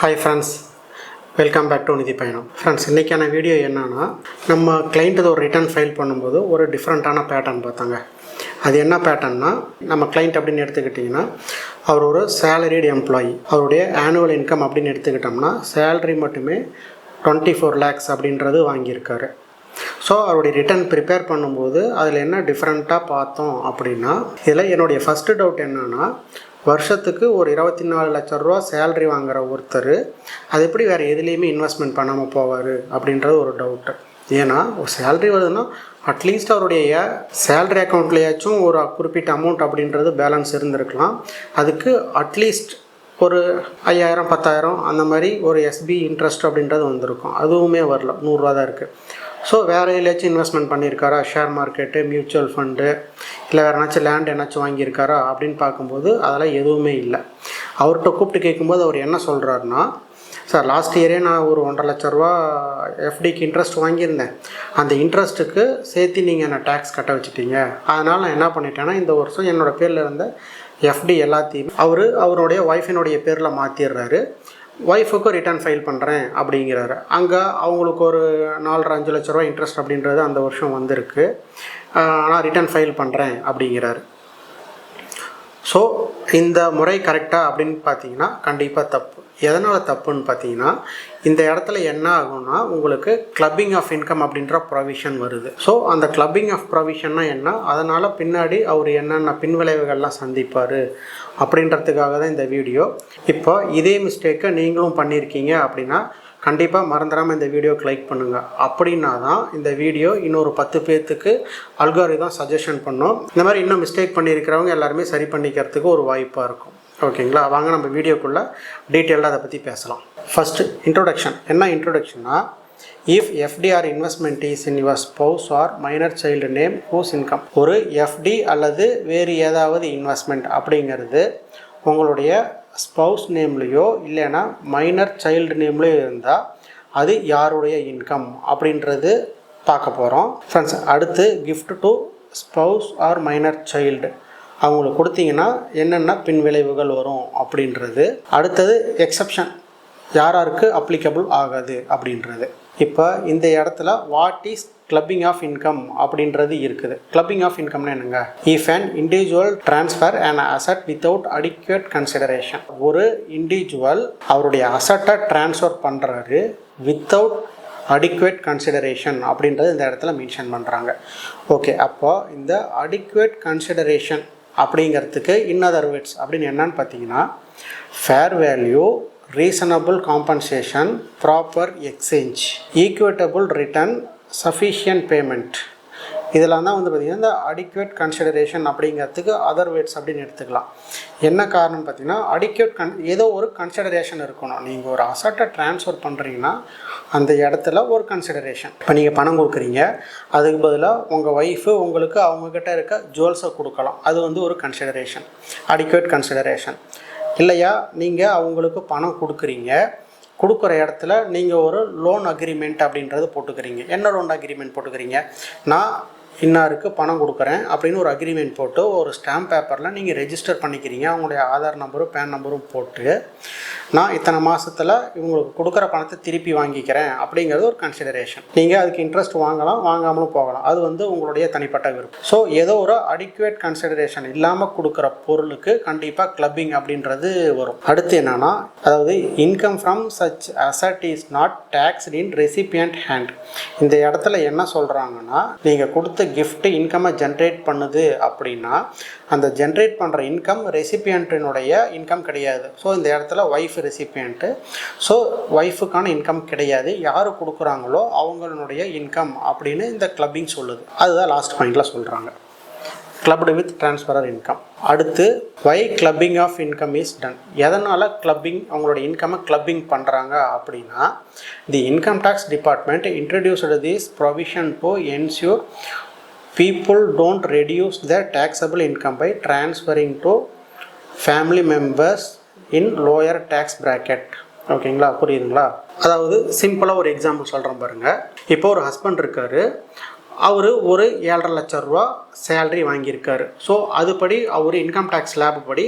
Hi friends welcome back to Nithi Payanam friends இன்றைக்கான video என்னென்னா நம்ம கிளைண்ட்டு ஒரு ரிட்டர்ன் ஃபைல் பண்ணும்போது ஒரு டிஃப்ரெண்ட்டான பேட்டர்ன் பார்த்தாங்க. அது என்ன பேட்டர்ன்னா நம்ம கிளைண்ட் அப்படின்னு எடுத்துக்கிட்டிங்கன்னா அவர் ஒரு சேலரிடு எம்ப்ளாயி அவருடைய ஆனுவல் இன்கம் அப்படின்னு எடுத்துக்கிட்டோம்னா சேலரி மட்டுமே டுவெண்ட்டி ஃபோர் லேக்ஸ் அப்படின்றது வாங்கியிருக்காரு. ஸோ அவருடைய ரிட்டர்ன் ப்ரிப்பேர் பண்ணும்போது அதில் என்ன டிஃப்ரெண்ட்டாக பார்த்தோம் அப்படின்னா இதில் என்னுடைய ஃபஸ்ட்டு டவுட் என்னன்னா வருஷத்துக்கு ஒரு இருபத்தி நாலு லட்ச ரூபா சேல்ரி வாங்குகிற ஒருத்தர் அது எப்படி வேறு எதுலேயுமே இன்வெஸ்ட்மெண்ட் பண்ணாமல் போவார் அப்படின்றது ஒரு டவுட்டு ஏன்னா ஒரு சேல்ரி வருதுன்னா அட்லீஸ்ட் அவருடைய சேலரி அக்கௌண்ட்லேயாச்சும் ஒரு குறிப்பிட்ட அமௌண்ட் அப்படின்றது பேலன்ஸ் இருந்திருக்கலாம். அதுக்கு அட்லீஸ்ட் ஒரு ஐயாயிரம் பத்தாயிரம் அந்த மாதிரி ஒரு எஸ்பி இன்ட்ரெஸ்ட் அப்படின்றது வந்திருக்கும். அதுவுமே வரல. நூறுரூவா தான் இருக்குது ஸோ வேறு எதுலையாச்சும் இன்வெஸ்ட்மெண்ட் பண்ணியிருக்காரா? ஷேர் மார்க்கெட்டு மியூச்சுவல் ஃபண்டு இல்லை வேறு என்னாச்சும் லேண்ட் என்னாச்சும் வாங்கியிருக்காரா? அப்படின்னு பார்க்கும்போது அதெல்லாம் எதுவுமே இல்லை. அவர்கிட்ட கூப்பிட்டு கேட்கும்போது அவர் என்ன சொல்கிறாருன்னா சார் லாஸ்ட் இயரே நான் ஒரு ஒன்றரை லட்ச ரூபா எஃப்டிக்கு இன்ட்ரெஸ்ட் வாங்கியிருந்தேன். அந்த இன்ட்ரெஸ்ட்டுக்கு சேர்த்து நீங்கள் என்ன டேக்ஸ் கட்ட வச்சுட்டீங்க. அதனால் நான் என்ன பண்ணிட்டேன்னா இந்த வருஷம் என்னோடய பேரில் இருந்த எஃப்டி எல்லாத்தையும் அவர் அவருடைய ஒய்ஃபினுடைய பேரில் மாற்றிடுறாரு ஒய்ஃபுக்கு ரிட்டர்ன் ஃபைல் பண்ணுறேன் அப்படிங்கிறாரு. அங்கே அவங்களுக்கு ஒரு நாலரை அஞ்சு லட்ச ரூபா இன்ட்ரெஸ்ட் அப்படின்றது அந்த வருஷம் வந்திருக்கு. ஆனால் ரிட்டர்ன் ஃபைல் பண்ணுறேன் அப்படிங்கிறாரு. ஸோ இந்த முறை கரெக்டாக அப்படின்னு பார்த்தீங்கன்னா கண்டிப்பாக தப்பு. எதனால் தப்புன்னு பார்த்தீங்கன்னா இந்த இடத்துல என்ன ஆகும்னா உங்களுக்கு கிளப்பிங் ஆஃப் இன்கம் அப்படின்ற ப்ரொவிஷன் வருது. ஸோ அந்த கிளப்பிங் ஆஃப் ப்ரொவிஷன்னா என்ன? அதனால் பின்னாடி அவர் என்னென்ன பின்விளைவுகள்லாம் சந்திப்பார் அப்படின்றதுக்காக தான் இந்த வீடியோ இப்போ இதே மிஸ்டேக்கை நீங்களும் பண்ணியிருக்கீங்க அப்படின்னா கண்டிப்பாக மறந்துடாமல் இந்த வீடியோக்கு லைக் பண்ணுங்கள் அப்படின்னா தான் இந்த வீடியோ இன்னொரு பத்து பேர்த்துக்கு அல்காரிதம் சஜஷன் பண்ணும். இந்த மாதிரி இன்னும் மிஸ்டேக் பண்ணியிருக்கிறவங்க எல்லாருமே சரி பண்ணிக்கிறதுக்கு ஒரு வாய்ப்பாக இருக்கும். ஓகேங்களா வாங்க நம்ம வீடியோக்குள்ளே டீட்டெயிலாக அதை பற்றி பேசலாம். ஃபஸ்ட்டு இன்ட்ரொடக்ஷன் என்ன இன்ட்ரொடக்ஷன்னா if FDR investment is in your spouse or minor child name whose income ஒரு எஃப்டி அல்லது வேறு ஏதாவது இன்வெஸ்ட்மெண்ட் அப்படிங்கிறது உங்களுடைய ஸ்பவுஸ் நேம்லேயோ இல்லைன்னா மைனர் சைல்டு நேம்லேயோ இருந்தால் அது யாருடைய இன்கம் அப்படின்றது பார்க்க போகிறோம் ஃப்ரெண்ட்ஸ் அடுத்து gift to spouse or minor child அவங்களுக்கு கொடுத்தீங்கன்னா என்னென்ன பின் விளைவுகள் வரும் அப்படின்றது. அடுத்தது எக்ஸப்ஷன் யாராருக்கு அப்ளிகபிள் ஆகாது அப்படின்றது. இப்போ இந்த இடத்துல what is clubbing of income அப்படின்றது இருக்குது. கிளப்பிங் ஆஃப் இன்கம்னு என்னங்க? If an individual transfer and asset without adequate consideration ஒரு இண்டிவிஜுவல் அவருடைய அசட்டை ட்ரான்ஸ்ஃபர் பண்ணுறாரு வித்தவுட் அடிக்குவேட் கன்சிடரேஷன் அப்படின்றது இந்த இடத்துல மென்ஷன் பண்ணுறாங்க ஓகே அப்போ இந்த அடிக்குவேட் கன்சிடரேஷன் அப்படிங்கிறதுக்கு இன்னதர் வேர்ட்ஸ் அப்படின்னு என்னன்னு பார்த்தீங்கன்னா fair value reasonable compensation proper exchange equitable return sufficient payment இதெல்லாம் தான் வந்து பார்த்திங்கன்னா இந்த அடிக்குவேட் கன்சிடரேஷன் அப்படிங்கிறதுக்கு அதர் வேர்ட்ஸ் அப்படின்னு எடுத்துக்கலாம். என்ன காரணம் பார்த்தீங்கன்னா அடிக்குவேட் கன் ஏதோ ஒரு கன்சிடரேஷன் இருக்கணும். நீங்கள் ஒரு அசட்டை ட்ரான்ஸ்ஃபர் பண்ணுறீங்கன்னா அந்த இடத்துல ஒரு கன்சிடரேஷன் இப்போ நீங்கள் பணம் கொடுக்குறீங்க அதுக்கு பதிலாக உங்கள் ஒய்ஃபு உங்களுக்கு அவங்கக்கிட்ட இருக்க ஜுவல்ஸை கொடுக்கலாம். அது வந்து ஒரு கன்சிடரேஷன் அடிக்குவேட் கன்சிடரேஷன் இல்லையா? நீங்கள் அவங்களுக்கு பணம் கொடுக்குறீங்க. கொடுக்குற இடத்துல நீங்கள் ஒரு லோன் அக்ரிமெண்ட் அப்படின்றது போட்டுக்கிறீங்க. என்ன லோன் அக்ரிமெண்ட் போட்டுக்கிறீங்க? நான் இன்னாருக்கு பணம் கொடுக்குறேன் அப்படின்னு ஒரு அக்ரிமெண்ட் போட்டு ஒரு ஸ்டாம்ப் பேப்பரில் நீங்கள் ரெஜிஸ்டர் பண்ணிக்கிறீங்க. அவங்களுடைய ஆதார் நம்பரும் பேன் நம்பரும் போட்டு நான் இத்தனை மாதத்தில் இவங்களுக்கு கொடுக்குற பணத்தை திருப்பி வாங்கிக்கிறேன் அப்படிங்கிறது ஒரு கன்சிடரேஷன் நீங்கள் அதுக்கு இன்ட்ரெஸ்ட் வாங்கலாம் வாங்காமலும் போகலாம். அது வந்து உங்களுடைய தனிப்பட்ட விருப்பம். ஸோ ஏதோ ஒரு அடிக்குவேட் கன்சிடரேஷன் இல்லாமல் கொடுக்குற பொருளுக்கு கண்டிப்பாக கிளப்பிங் அப்படின்றது வரும். அடுத்து என்னன்னா அதாவது income from such asset is not taxed in recipient hand இந்த இடத்துல என்ன சொல்கிறாங்கன்னா நீங்கள் கொடுத்த கிஃப்ட்டு இன்கம்மை ஜென்ரேட் பண்ணுது அப்படின்னா அந்த ஜென்ரேட் பண்ணுற இன்கம் ரெசிபியன்ட்டினுடைய இன்கம் கிடையாது. ஸோ இந்த இடத்துல ஒய்ஃப் ரெசிபியன்ட்டு ஸோ ஒய்ஃபுக்கான இன்கம் கிடையாது. யார் கொடுக்குறாங்களோ அவங்களுடைய இன்கம் அப்படின்னு இந்த கிளப்பிங் சொல்லுது. அதுதான் லாஸ்ட் பாயிண்டில் சொல்கிறாங்க கிளப்டு வித் ட்ரான்ஸ்ஃபரர் இன்கம் அடுத்து why clubbing of income is done எதனால் கிளப்பிங் அவங்களோட இன்கம்மை கிளப்பிங் பண்ணுறாங்க அப்படின்னா the income tax department introduced this provision to ensure people don't reduce the taxable income by transferring to family members in lower tax bracket ஓகேங்களா புரியுதுங்களா? அதாவது சிம்பிளாக ஒரு எக்ஸாம்பிள் சொல்கிறேன் பாருங்கள் இப்போ ஒரு ஹஸ்பண்ட் இருக்கார். அவர் ஒரு ஏழரை லட்ச ரூபா சேலரி வாங்கியிருக்காரு. ஸோ அதுபடி அவர் இன்கம் டேக்ஸ் லேப் படி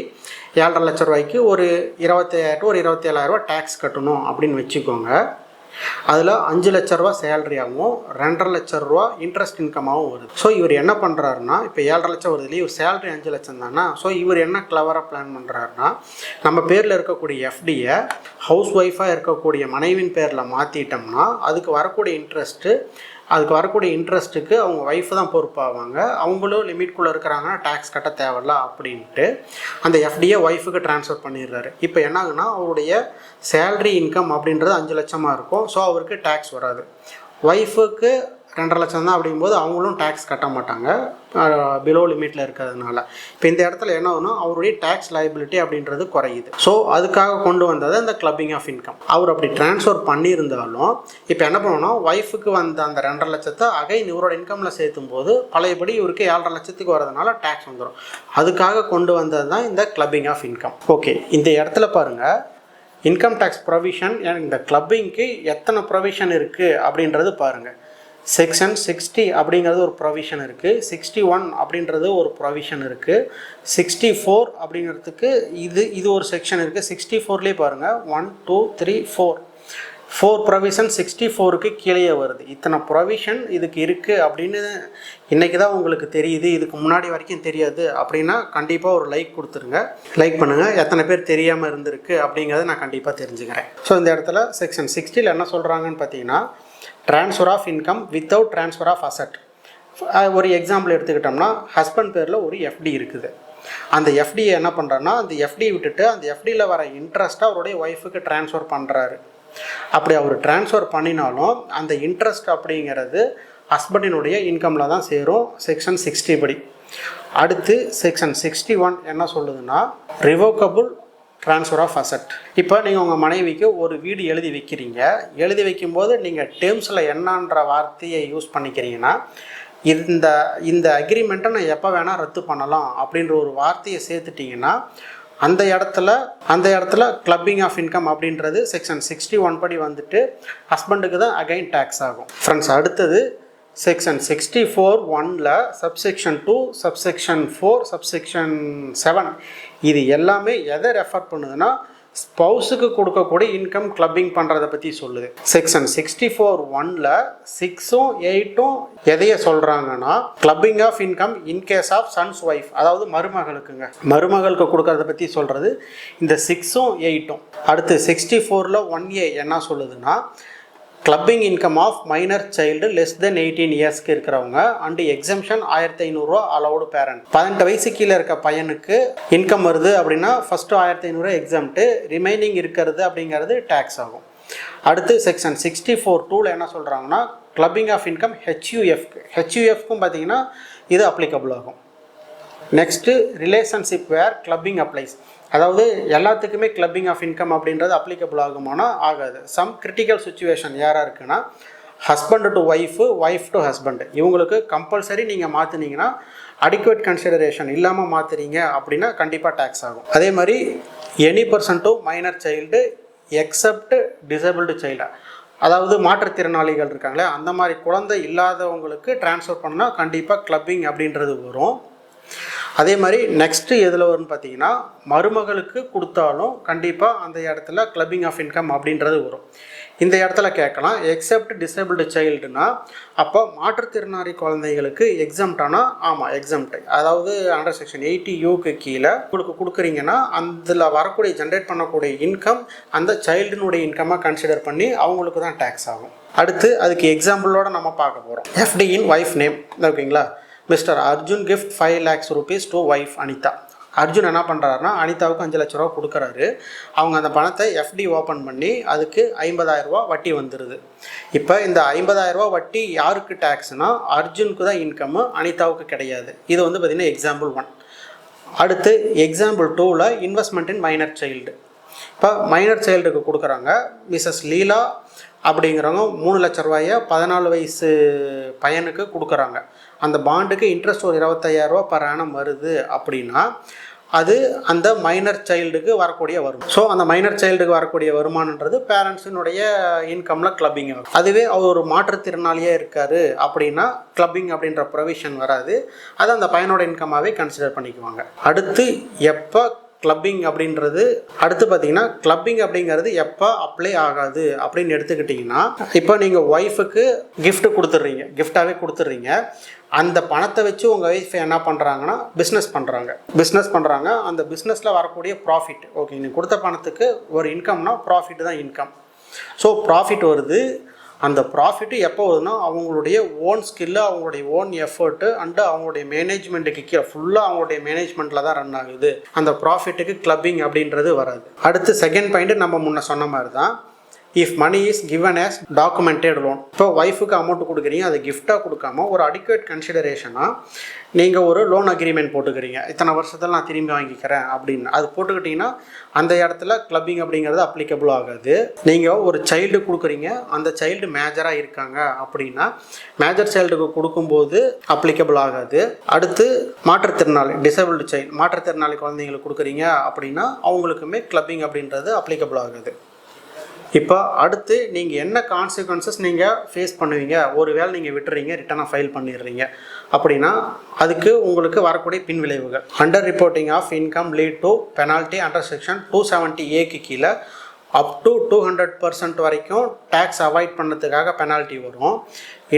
ஏழரை லட்ச ரூபாய்க்கு ஒரு இருபத்தாயிரம் டு ஒரு இருபத்தேழாயிரரூவா டேக்ஸ் கட்டணும் அப்படின்னு வச்சுக்கோங்க. அதில் அஞ்சு லட்ச ரூபா சேலரியாகவும் ரெண்டரை லட்ச ரூபா இன்ட்ரெஸ்ட் இன்கமாகவும் வருது. ஸோ இவர் என்ன பண்ணுறாருன்னா இப்போ ஏழரை லட்சம் வருது இல்லையா இவர் சேலரி அஞ்சு லட்சம் தானே? ஸோ இவர் என்ன கிளவராக பிளான் பண்ணுறாருன்னா நம்ம பேரில் இருக்கக்கூடிய எஃப்டியை ஹவுஸ் ஒய்ஃபாக இருக்கக்கூடிய மனைவின் பேரில் மாற்றிட்டோம்னா அதுக்கு வரக்கூடிய இன்ட்ரெஸ்ட்டு அதுக்கு வரக்கூடிய இன்ட்ரெஸ்ட்டுக்கு அவங்க ஒய்ஃப் தான் பொறுப்பாவாங்க. அவங்களும் லிமிட்குள்ளே இருக்கிறாங்கன்னா டேக்ஸ் கட்ட தேவையில்ல அப்படின்ட்டு அந்த எஃப்டியை ஒய்ஃபுக்கு ட்ரான்ஸ்ஃபர் பண்ணிடுறாரு. இப்போ என்னாகுன்னா அவருடைய சேல்ரி இன்கம் அப்படின்றது அஞ்சு லட்சமாக இருக்கும். ஸோ அவருக்கு டேக்ஸ் வராது. ஒய்ஃபுக்கு ரெண்டரை லட்சம் தான் அப்படிங்கும்போது அவங்களும் டேக்ஸ் கட்ட மாட்டாங்க. பிலோ லிமிட்டில் இருக்கிறதுனால. இப்போ இந்த இடத்துல என்ன ஆகுனா அவருடைய டேக்ஸ் லைபிலிட்டி அப்படின்றது குறையுது. ஸோ அதுக்காக கொண்டு வந்தது அந்த கிளப்பிங் ஆஃப் இன்கம் அவர் அப்படி ட்ரான்ஸ்ஃபர் பண்ணியிருந்தாலும் இப்போ என்ன பண்ணணும் ஒய்ஃபுக்கு வந்த அந்த ரெண்டரை லட்சத்தை அகைன் இவரோட இன்கமில் சேர்த்தும் போது பழையபடி இவருக்கு ஏழரை லட்சத்துக்கு வரதுனால டேக்ஸ் வந்துடும் அதுக்காக கொண்டு வந்தது தான் இந்த கிளப்பிங் ஆஃப் இன்கம் ஓகே இந்த இடத்துல பாருங்கள் இன்கம் டேக்ஸ் ப்ரொவிஷன் இந்த கிளப்பிங்க்கு எத்தனை ப்ரொவிஷன் இருக்குது அப்படின்றது பாருங்கள் செக்ஷன் சிக்ஸ்டி அப்படிங்கிறது ஒரு ப்ரொவிஷன் இருக்குது சிக்ஸ்டி ஒன் அப்படின்றது ஒரு ப்ரொவிஷன் இருக்குது சிக்ஸ்டி ஃபோர் அப்படிங்கிறதுக்கு இது இது ஒரு செக்ஷன் இருக்குது சிக்ஸ்டி ஃபோர்லேயே பாருங்கள் one two three four four provision sixty ஃபோருக்கு கீழே வருது. இத்தனை ப்ரொவிஷன் இதுக்கு இருக்குது அப்படின்னு இன்றைக்கி தான் உங்களுக்கு தெரியுது. இதுக்கு முன்னாடி வரைக்கும் தெரியாது அப்படின்னா கண்டிப்பாக ஒரு லைக் கொடுத்துருங்க. லைக் பண்ணுங்கள் எத்தனை பேர் தெரியாமல் இருந்திருக்கு அப்படிங்கிறத நான் கண்டிப்பாக தெரிஞ்சுக்கிறேன். ஸோ இந்த இடத்துல செக்ஷன் சிக்ஸ்டியில் என்ன சொல்கிறாங்கன்னு பார்த்தீங்கன்னா transfer of income without transfer of asset ஒரு எக்ஸாம்பிள் எடுத்துக்கிட்டோம்னா ஹஸ்பண்ட் பேரில் ஒரு எஃப்டி இருக்குது. அந்த எஃப்டியை என்ன பண்ணுறாருன்னா அந்த எஃப்டி விட்டுட்டு அந்த எஃப்டியில் வர இன்ட்ரெஸ்ட்டை அவருடைய ஒய்ஃபுக்கு ட்ரான்ஸ்ஃபர் பண்ணுறாரு அப்படி அவர் ட்ரான்ஸ்ஃபர் பண்ணினாலும் அந்த இன்ட்ரெஸ்ட் அப்படிங்கிறது ஹஸ்பண்டினுடைய இன்கமில் தான் சேரும். செக்ஷன் சிக்ஸ்டி படி. அடுத்து செக்ஷன் சிக்ஸ்டி ஒன் என்ன சொல்லுதுன்னா ரிவோக்கபுள் ட்ரான்ஸ்ஃபர் ஆஃப் அசட் இப்போ நீங்கள் உங்கள் மனைவிக்கு ஒரு வீடு எழுதி வைக்கிறீங்க. எழுதி வைக்கும்போது நீங்கள் டேர்ம்ஸில் என்னன்ற வார்த்தையை யூஸ் பண்ணிக்கிறீங்கன்னா இந்த இந்த அக்ரிமெண்ட்டை நான் எப்போ வேணால் ரத்து பண்ணலாம் அப்படின்ற ஒரு வார்த்தையை சேர்த்துட்டிங்கன்னா அந்த இடத்துல அந்த இடத்துல கிளப்பிங் ஆஃப் இன்கம் அப்படின்றது செக்ஷன் சிக்ஸ்டி ஒன் படி வந்துட்டு ஹஸ்பண்டுக்கு தான் அகைன் டேக்ஸ் ஆகும். ஃப்ரெண்ட்ஸ் அடுத்தது செக்ஷன் சிக்ஸ்டி ஃபோர் ஒனில் subsection two subsection four subsection seven இது எல்லாமே எதை ரெஃபர் பண்ணுதுன்னா ஸ்பௌஸுக்கு கொடுக்கக்கூடிய இன்கம் கிளப்பிங் பண்ணுறதை பற்றி சொல்லுது. செக்ஷன் சிக்ஸ்டி ஃபோர் ஒனில் சிக்ஸும் எயிட்டும் எதைய சொல்கிறாங்கன்னா clubbing of income in case of son's wife அதாவது மருமகளுக்குங்க. மருமகளுக்கு கொடுக்கறத பற்றி சொல்கிறது இந்த சிக்ஸும் எயிட்டும் அடுத்து சிக்ஸ்டி ஃபோரில் ஒன் ஏ என்ன சொல்லுதுன்னா clubbing income of minor child less than eighteen இயர்ஸ்க்கு இருக்கிறவங்க அண்டு எக்ஸம்ஷன் ஆயிரத்தி ஐநூறுரூவா அலௌடு பேரண்ட் பதினெட்டு வயசு கீழே இருக்க பையனுக்கு இன்கம் வருது அப்படின்னா ஃபஸ்ட்டு ஆயிரத்தி ஐநூறுரூவா எக்ஸாம்ட்டு ரிமைனிங் இருக்கிறது அப்படிங்கிறது டேக்ஸ் ஆகும். அடுத்து செக்ஷன் சிக்ஸ்டி ஃபோர் டூவில் என்ன சொல்கிறாங்கன்னா கிளப்பிங் ஆஃப் இன்கம் ஹெச்யூஎஃப்க்கு ஹெச்யூஎஃப்க்கும் பார்த்தீங்கன்னா இது அப்ளிகபிள் ஆகும். Next relationship where clubbing applies அதாவது எல்லாத்துக்குமே கிளப்பிங் ஆஃப் இன்கம் அப்படின்றது அப்ளிகபிள் ஆகுமானா ஆகாது. சம் கிரிட்டிக்கல் சுச்சுவேஷன் யாராக இருக்குன்னா husband to wife wife to husband இவங்களுக்கு கம்பல்சரி நீங்கள் மாற்றினீங்கன்னா அடிக்குவேட் கன்சிடரேஷன் இல்லாமல் மாற்றுறீங்க அப்படின்னா கண்டிப்பாக டேக்ஸ் ஆகும். அதே மாதிரி any person to minor child except disabled child அதாவது மாற்றுத்திறனாளிகள் இருக்காங்களே அந்த மாதிரி குழந்தை இல்லாதவங்களுக்கு ட்ரான்ஸ்ஃபர் பண்ணால் கண்டிப்பாக கிளப்பிங் அப்படின்றது வரும். அதே மாதிரி நெக்ஸ்ட்டு எதில் வரும்னு பார்த்தீங்கன்னா மருமகளுக்கு கொடுத்தாலும் கண்டிப்பாக அந்த இடத்துல கிளப்பிங் ஆஃப் இன்கம் அப்படின்றது வரும். இந்த இடத்துல கேட்கலாம் எக்ஸப்ட் டிசேபிள்டு சைல்டுனா அப்போ மாற்றுத்திறனாளி குழந்தைகளுக்கு எக்ஸம்டானா ஆமாம் எக்ஸம்ட் அதாவது அண்டர் செக்ஷன் எயிட்டி யூக்கு கீழே உங்களுக்கு கொடுக்குறீங்கன்னா அதில் வரக்கூடிய ஜென்ரேட் பண்ணக்கூடிய இன்கம் அந்த சைல்டினுடைய இன்கமாக கன்சிடர் பண்ணி அவங்களுக்கு தான் டேக்ஸ் ஆகும். அடுத்து அதுக்கு எக்ஸாம்பிளோட நம்ம பார்க்க போகிறோம் எஃப்டி இன் ஒய்ஃப் நேம் ஓகேங்களா? Mister Arjun gift five lakhs rupees to wife Anitha. Arjun என்ன பண்ணுறாருனா அனிதாவுக்கு அஞ்சு லட்ச ரூபா கொடுக்குறாரு. அவங்க அந்த பணத்தை எஃப்டி ஓப்பன் பண்ணி அதுக்கு ஐம்பதாயிரரூபா வட்டி வந்துடுது இப்போ இந்த ஐம்பதாயிரரூபா வட்டி யாருக்கு டேக்ஸ்னால் அர்ஜுனுக்கு தான் இன்கம்மு அனிதாவுக்கு கிடையாது. இது வந்து பார்த்திங்கன்னா எக்ஸாம்பிள் ஒன் அடுத்து எக்ஸாம்பிள் டூவில் இன்வெஸ்ட்மெண்ட் இன் மைனர் சைல்டு இப்போ மைனர் சைல்டுக்கு கொடுக்குறாங்க மிஸ்ஸஸ் லீலா அப்படிங்கிறவங்க மூணு லட்ச ரூபாயை பதினாலு வயசு பையனுக்கு கொடுக்குறாங்க. அந்த பாண்டுக்கு இன்ட்ரெஸ்ட் ஒரு இருபத்தையாயிரரூவா பர் ஆனம் வருது அப்படின்னா அது அந்த மைனர் சைல்டுக்கு வரக்கூடிய வருமானம். ஸோ அந்த மைனர் சைல்டுக்கு வரக்கூடிய வருமானன்றது பேரண்ட்ஸினுடைய இன்கமில் கிளப்பிங் ஆகும். அதுவே அவர் ஒரு மாற்றுத்திறனாளியாக இருக்காரு அப்படின்னா கிளப்பிங் அப்படின்ற ப்ரொவிஷன் வராது. அது அந்த பையனோட இன்கமாகவே கன்சிடர் பண்ணிக்குவாங்க. அடுத்து எப்போ கிளப்பிங் அப்படின்றது அடுத்து பார்த்தீங்கன்னா கிளப்பிங் அப்படிங்கிறது எப்போ அப்ளை ஆகாது அப்படின்னு எடுத்துக்கிட்டிங்கன்னா இப்போ நீங்கள் ஒய்ஃபுக்கு கிஃப்ட் கொடுத்துட்றீங்க. கிஃப்டாகவே கொடுத்துட்றீங்க. அந்த பணத்தை வச்சு உங்கள் ஒய்ஃப் என்ன பண்ணுறாங்கன்னா பிஸ்னஸ் பண்ணுறாங்க பிஸ்னஸ் பண்ணுறாங்க அந்த பிஸ்னஸில் வரக்கூடிய ப்ராஃபிட் ஓகே நீங்கள் கொடுத்த பணத்துக்கு ஒரு இன்கம்னா ப்ராஃபிட் தான் இன்கம் ஸோ ப்ராஃபிட் வருது. அந்த ப்ராஃபிட்டு எப்போ வருதுன்னா அவங்களுடைய ஓன் ஸ்கில்லு அவங்களுடைய ஓன் எஃபர்ட்டு அண்டு அவங்களுடைய மேனேஜ்மெண்ட்டுக்கு கீழே ஃபுல்லாக அவங்களுடைய மேனேஜ்மெண்ட்டில் தான் ரன் ஆகுது. அந்த ப்ராஃபிட்டுக்கு கிளப்பிங் அப்படின்றது வராது. அடுத்து செகண்ட் பாயிண்ட்டு நம்ம முன்ன சொன்ன மாதிரி தான் if money is given as documented loan இப்போ ஒய்ஃபுக்கு அமௌண்ட் கொடுக்குறீங்க அதை கிஃப்டாக கொடுக்காம ஒரு அடிக்குவேட் கன்சிடரேஷனாக நீங்கள் ஒரு லோன் அக்ரிமெண்ட் போட்டுக்கிறீங்க. இத்தனை வருஷத்தில் நான் திரும்பி வாங்கிக்கிறேன் அப்படின்னு. அது போட்டுக்கிட்டிங்கன்னா அந்த இடத்துல கிளப்பிங் அப்படிங்கிறது அப்ளிகபிள் ஆகாது. நீங்கள் ஒரு சைல்டு கொடுக்குறீங்க அந்த சைல்டு மேஜராக இருக்காங்க அப்படின்னா மேஜர் சைல்டுக்கு கொடுக்கும்போது அப்ளிகபிள் ஆகாது. அடுத்து மாற்றுத்திறனாளி டிசபிள்டு சைல்டு மாற்றுத்திறனாளி குழந்தைங்களுக்கு கொடுக்குறீங்க அப்படின்னா அவங்களுக்குமே கிளப்பிங் அப்படின்றது அப்ளிகபிள் ஆகாது. இப்போ அடுத்து நீங்கள் என்ன கான்சிக்வன்சஸ் நீங்கள் ஃபேஸ் பண்ணுவீங்க? ஒரு வேளை நீங்கள் விட்டுறீங்க ரிட்டனாக ஃபைல் பண்ணிடுறீங்க. அப்படின்னா அதுக்கு உங்களுக்கு வரக்கூடிய பின்விளைவுகள். Under reporting of income lead to penalty under section two seventy ஏக்கு கீழே up to two hundred percent வரைக்கும் டேக்ஸ் அவாய்ட் பண்ணதுக்காக பெனால்ட்டி வரும்.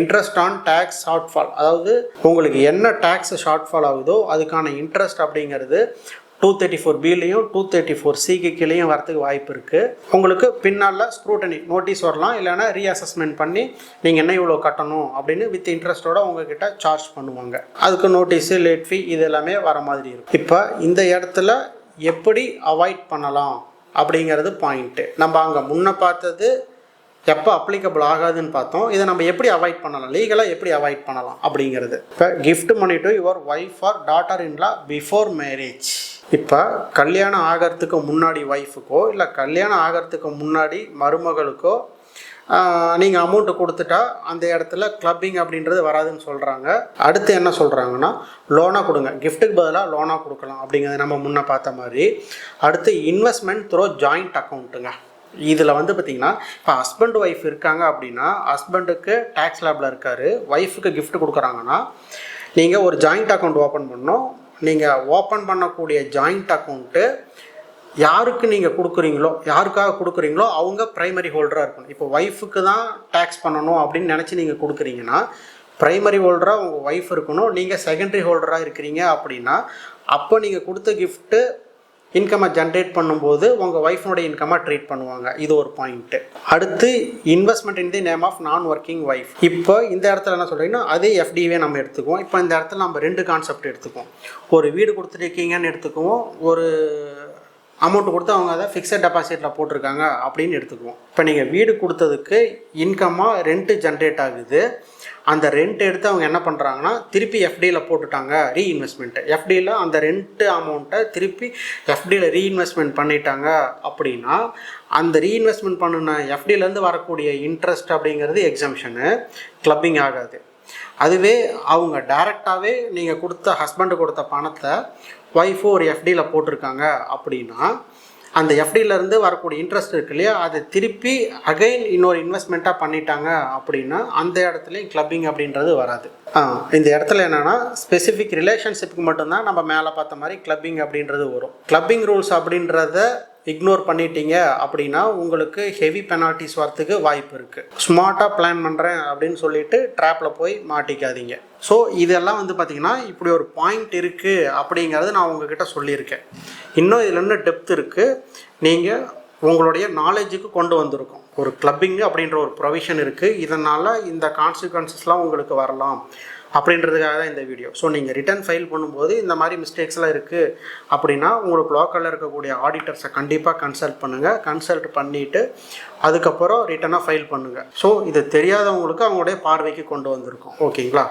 இன்ட்ரெஸ்ட் ஆன் டேக்ஸ் ஷார்ட்ஃபால் அதாவது உங்களுக்கு என்ன டேக்ஸ் ஷார்ட்ஃபால் ஆகுதோ அதுக்கான இன்ட்ரெஸ்ட் அப்படிங்கிறது டூ தேர்ட்டி ஃபோர் பிலையும் டூ தேர்ட்டி ஃபோர் சிக்கு கீழேயும் வரதுக்கு வாய்ப்பு இருக்குது உங்களுக்கு பின்னால் ஸ்க்ரூட்டனி நோட்டீஸ் வரலாம். இல்லைன்னா ரீஅசஸ்மெண்ட் பண்ணி நீங்கள் என்ன இவ்வளோ கட்டணும் அப்படின்னு வித் இன்ட்ரெஸ்ட்டோட உங்ககிட்ட சார்ஜ் பண்ணுவாங்க. அதுக்கு நோட்டீஸு லேட் ஃபீ இது எல்லாமே வர மாதிரி இருக்கும். இப்போ இந்த இடத்துல எப்படி அவாய்ட் பண்ணலாம் அப்படிங்கிறது பாயிண்ட்டு நம்ம அங்கே முன்னே பார்த்தது எப்போ அப்ளிகபிள் ஆகாதுன்னு பார்த்தோம். இதை நம்ம எப்படி அவாய்ட் பண்ணலாம்? லீகலாக எப்படி அவாய்ட் பண்ணலாம் அப்படிங்கிறது. இப்போ gift money to your wife or daughter in law before marriage இப்போ கல்யாணம் ஆகிறதுக்கு முன்னாடி ஒய்ஃபுக்கோ இல்லை கல்யாணம் ஆகிறதுக்கு முன்னாடி மருமகளுக்கோ நீங்கள் அமௌண்ட்டு கொடுத்துட்டா அந்த இடத்துல கிளப்பிங் அப்படின்றது வராதுன்னு சொல்கிறாங்க அடுத்து என்ன சொல்கிறாங்கன்னா லோனாக கொடுங்க. கிஃப்ட்டுக்கு பதிலாக லோனாக கொடுக்கலாம் அப்படிங்கிறது நம்ம முன்னே பார்த்த மாதிரி. அடுத்து இன்வெஸ்ட்மெண்ட் த்ரோ ஜாயிண்ட் அக்கௌண்ட்டுங்க இதில் வந்து பார்த்தீங்கன்னா இப்போ ஹஸ்பண்ட் ஒய்ஃப் இருக்காங்க அப்படின்னா ஹஸ்பண்டுக்கு டேக்ஸ் லேபில் இருக்கார் ஒய்ஃபுக்கு கிஃப்ட் கொடுக்குறாங்கன்னா நீங்கள் ஒரு ஜாயிண்ட் அக்கௌண்ட் ஓப்பன் பண்ணோம் நீங்கள் ஓப்பன் பண்ணக்கூடிய ஜாயிண்ட் அக்கௌண்ட்டு யாருக்கு நீங்கள் கொடுக்குறீங்களோ யாருக்காக கொடுக்குறீங்களோ அவங்க ப்ரைமரி ஹோல்டராக இருக்கணும். இப்போ ஒய்ஃபுக்கு தான் டேக்ஸ் பண்ணணும் அப்படின்னு நினச்சி நீங்கள் கொடுக்குறீங்கன்னா ப்ரைமரி ஹோல்டராக உங்கள் ஒய்ஃப் இருக்கணும். நீங்கள் செகண்டரி ஹோல்டராக இருக்கிறீங்க அப்படின்னா அப்போ நீங்கள் கொடுத்த கிஃப்ட்டு இன்கம்மை ஜென்ரேட் பண்ணும்போது உங்கள் ஒய்ஃபினுடைய இன்கம்மை ட்ரீட் பண்ணுவாங்க. இது ஒரு பாயிண்ட்டு அடுத்து investment in the name of non working wife இப்போ இந்த இடத்துல என்ன சொல்கிறீங்கன்னா அதே எஃப்டிவே நம்ம எடுத்துக்குவோம். இப்போ இந்த இடத்துல நம்ம ரெண்டு கான்செப்ட் எடுத்துக்குவோம். ஒரு வீடு கொடுத்துருக்கீங்கன்னு எடுத்துக்குவோம். ஒரு அமௌண்ட் கொடுத்து அவங்க அதை ஃபிக்ஸட் டெபாசிட்டில் போட்டிருக்காங்க அப்படின்னு எடுத்துக்குவோம். இப்போ நீங்கள் வீடு கொடுத்ததுக்கு இன்கம்மாக ரெண்ட்டு ஜென்ரேட் ஆகுது. அந்த ரெண்ட் எடுத்து அவங்க என்ன பண்ணுறாங்கன்னா திருப்பி எஃப்டியில் போட்டுட்டாங்க ரீஇன்வெஸ்ட்மெண்ட்டு எஃப்டியில் அந்த ரெண்ட்டு அமௌண்ட்டை திருப்பி எஃப்டியில் ரீஇன்வெஸ்ட்மெண்ட் பண்ணிட்டாங்க அப்படின்னா அந்த ரீஇன்வெஸ்ட்மெண்ட் பண்ணின எஃப்டிலேருந்து வரக்கூடிய இன்ட்ரெஸ்ட் அப்படிங்கிறது எக்ஸம்ஷனு கிளப்பிங் ஆகாது. அதுவே அவங்க டைரெக்டாகவே நீங்கள் கொடுத்த ஹஸ்பண்டு கொடுத்த பணத்தை ஒய்ஃபோ ஒரு எஃப்டியில் போட்டிருக்காங்க அப்படின்னா அந்த எஃப்டியிலேருந்து வரக்கூடிய இன்ட்ரெஸ்ட் இருக்கு இல்லையா? அதை திருப்பி அகைன் இன்னொரு இன்வெஸ்ட்மெண்ட்டாக பண்ணிட்டாங்க அப்படின்னா அந்த இடத்துலையும் கிளப்பிங் அப்படின்றது வராது. இந்த இடத்துல என்னென்னா ஸ்பெசிஃபிக் ரிலேஷன்ஷிப்புக்கு மட்டும்தான் நம்ம மேலே பார்த்த மாதிரி கிளப்பிங் அப்படின்றது வரும். கிளப்பிங் ரூல்ஸ் அப்படின்றத இக்னோர் பண்ணிட்டீங்க அப்படின்னா உங்களுக்கு ஹெவி பெனால்ட்டிஸ் வரத்துக்கு வாய்ப்பு இருக்குது ஸ்மார்ட்டாக பிளான் பண்ணுறேன் அப்படின்னு சொல்லிட்டு ட்ராப்பில் போய் மாட்டிக்காதீங்க. ஸோ இதெல்லாம் வந்து பார்த்திங்கன்னா இப்படி ஒரு பாயிண்ட் இருக்குது அப்படிங்கிறது நான் உங்ககிட்ட சொல்லியிருக்கேன். இன்னும் இதில் இன்னும் டெப்த் இருக்குது நீங்கள் உங்களுடைய நாலேஜுக்கு கொண்டு வந்திருக்கும். ஒரு கிளப்பிங் அப்படின்ற ஒரு ப்ரொவிஷன் இருக்குது இதனால் இந்த கான்சிக்வன்சஸ்லாம் உங்களுக்கு வரலாம். அப்படின்றதுக்காக தான் இந்த வீடியோ ஸோ நீங்கள் ரிட்டர்ன் ஃபைல் பண்ணும்போது இந்த மாதிரி மிஸ்டேக்ஸ்லாம் இருக்குது அப்படின்னா உங்களுக்கு லோக்கலில் இருக்கக்கூடிய ஆடிட்டர்ஸை கண்டிப்பாக கன்சல்ட் பண்ணுங்கள் கன்சல்ட் பண்ணிவிட்டு அதுக்கப்புறம் ரிட்டனாக ஃபைல் பண்ணுங்கள் ஸோ இது தெரியாதவங்களுக்கு அவங்களுடைய பார்வைக்கு கொண்டு வந்திருக்கோம். ஓகேங்களா?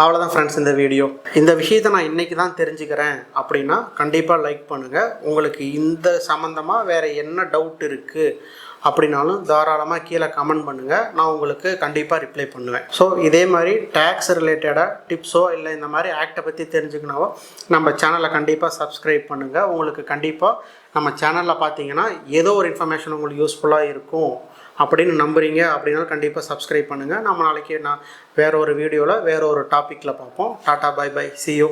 அவ்வளோதான் ஃப்ரெண்ட்ஸ் இந்த வீடியோ இந்த விஷயத்தை நான் இன்றைக்கி தான் தெரிஞ்சுக்கிறேன் அப்படின்னா கண்டிப்பாக லைக் பண்ணுங்கள் உங்களுக்கு இந்த சம்மந்தமாக வேறு என்ன டவுட் இருக்குது அப்படின்னாலும் தாராளமாக கீழே கமெண்ட் பண்ணுங்கள் நான் உங்களுக்கு கண்டிப்பாக ரிப்ளை பண்ணுவேன். ஸோ இதே மாதிரி டேக்ஸ் ரிலேட்டடாக டிப்ஸோ இல்லை இந்த மாதிரி ஆக்டை பற்றி தெரிஞ்சுக்கணாவோ நம்ம சேனலை கண்டிப்பாக சப்ஸ்கிரைப் பண்ணுங்கள் உங்களுக்கு கண்டிப்பாக நம்ம சேனலில் பார்த்தீங்கன்னா ஏதோ ஒரு இன்ஃபர்மேஷன் உங்களுக்கு யூஸ்ஃபுல்லாக இருக்கும் அப்படின்னு நம்புறீங்க அப்படின்னா கண்டிப்பாக சப்ஸ்கிரைப் பண்ணுங்கள் நம்ம நாளைக்கு நான் வேற ஒரு வீடியோவில் வேற ஒரு டாப்பிக்கில் பார்ப்போம். Tata bye bye see you